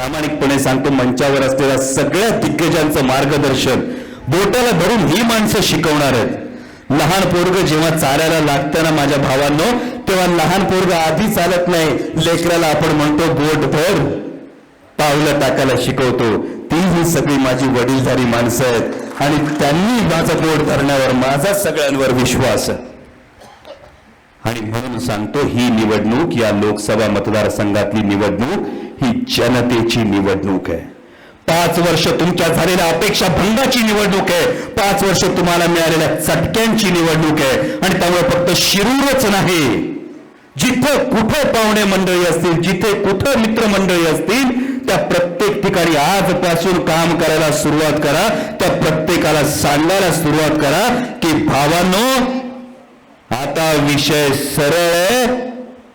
प्रामाणिकपणे सांगतो मंचावर असलेल्या सगळ्या दिग्गजांचं मार्गदर्शन बोटाला धरून ही माणसं शिकवणार आहेत. लहान पोरग जेव्हा चालायला लागतं ना माझ्या भावांनो तेव्हा लहान पोरग आधी चालत नाही लेकराला आपण म्हणतो बोट भर पावलं टाकायला शिकवतो. ती ही सगळी माझी वडीलधारी माणसं आहेत. आणि त्यांनी माझं बोट धरण्यावर माझा सगळ्यांवर विश्वास आहे. आणि म्हणून सांगतो ही निवडणूक या लोकसभा मतदारसंघातली निवडणूक ही जनतेची निवडणूक आहे. पाच वर्ष तुमच्या झालेल्या अपेक्षा भंगाची निवडणूक आहे. पाच वर्ष तुम्हाला मिळालेल्या चटक्यांची निवडणूक आहे. आणि त्यामुळे फक्त शिरूरच नाही. जिथे कुठे पाहुणे मंडळी असतील जिथे कुठं मित्रमंडळी असतील त्या प्रत्येक ठिकाणी आजपासून काम करायला सुरुवात करा. त्या प्रत्येकाला सांगायला सुरुवात करा की भावांनो आता विषय सरळ आहे.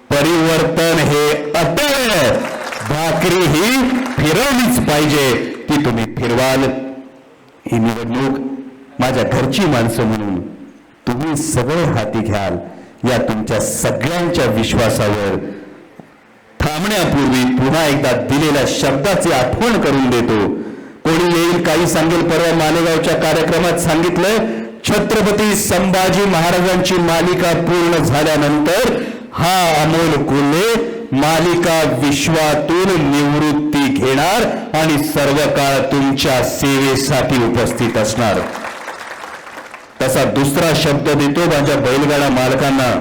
परिवर्तन हे अटळ आहे. भाकरी ही फिरवलीच पाहिजे ती तुम्ही फिरवाल. ही निवडणूक माझ्या घरची माणसं म्हणून तुम्ही सगळे हाती घ्याल. या तुमच्या सगळ्यांच्या विश्वासावर थांबण्यापूर्वी पुन्हा एकदा दिलेल्या शब्दाची आठवण करून देतो. कोणी येईल काही सांगेल परवा मालेगावच्या कार्यक्रमात सांगितलं छत्रपती संभाजी महाराजांची मालिका पूर्ण झाल्यानंतर हा अमोल कोल्हे मालिका विश्वातून निवृत्ती घेणार आणि सर्व काळ तुमच्या सेवेसाठी उपस्थित असणार. तसा दुसरा शब्द देतो माझ्या बैलगाडा मालकांना.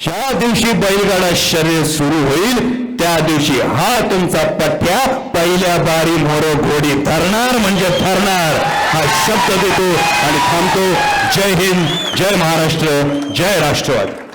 ज्या दिवशी बैलगाडा शर्यत सुरू होईल त्या दिवशी हा तुमचा पठ्या पहिल्या बारी मोरो घोडी धरणार म्हणजे धरणार. हा शब्द देतो आणि थांबतो. जय हिंद जय महाराष्ट्र जय राष्ट्रवादी.